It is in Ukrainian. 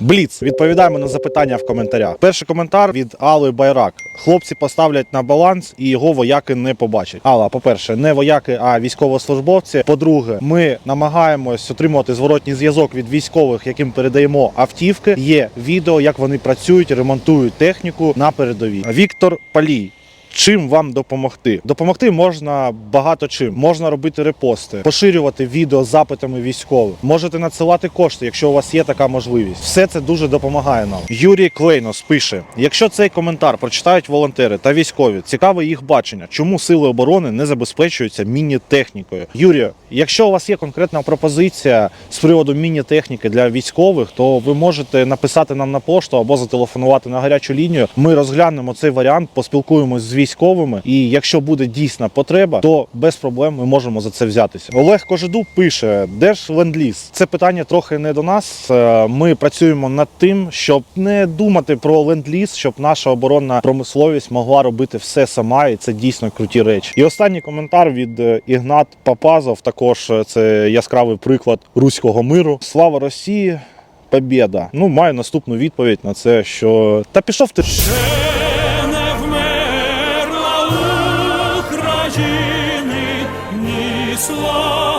Бліц. Відповідаємо на запитання в коментарях. Перший коментар від Алли Байрак. Хлопці поставлять на баланс і його вояки не побачать. Алла, по-перше, не вояки, а військовослужбовці. По-друге, ми намагаємось отримувати зворотній зв'язок від військових, яким передаємо автівки. Є відео, як вони працюють, ремонтують техніку на передовій. Віктор Палій. Чим вам допомогти? Допомогти можна багато чим. Можна робити репости, поширювати відео з запитами військових. Можете надсилати кошти, якщо у вас є така можливість. Все це дуже допомагає нам. Юрій Клейнос пише: якщо цей коментар прочитають волонтери та військові, цікаве їх бачення, чому сили оборони не забезпечуються міні-технікою. Юрію, якщо у вас є конкретна пропозиція з приводу міні-техніки для військових, то ви можете написати нам на пошту або зателефонувати на гарячу лінію. Ми розглянемо цей варіант, поспілкуємось з військовими. І якщо буде дійсна потреба, то без проблем ми можемо за це взятися. Олег Кожедуб пише: де ж ленд-ліз? Це питання трохи не до нас. Е, Ми працюємо над тим, щоб не думати про ленд-ліз, щоб наша оборонна промисловість могла робити все сама, і це дійсно круті речі. І останній коментар від е, Ігнат Папазов. Також е, це яскравий приклад руського миру. Слава Росії! Побєда. Ну, маю наступну відповідь на це, що та пішов ти. its love.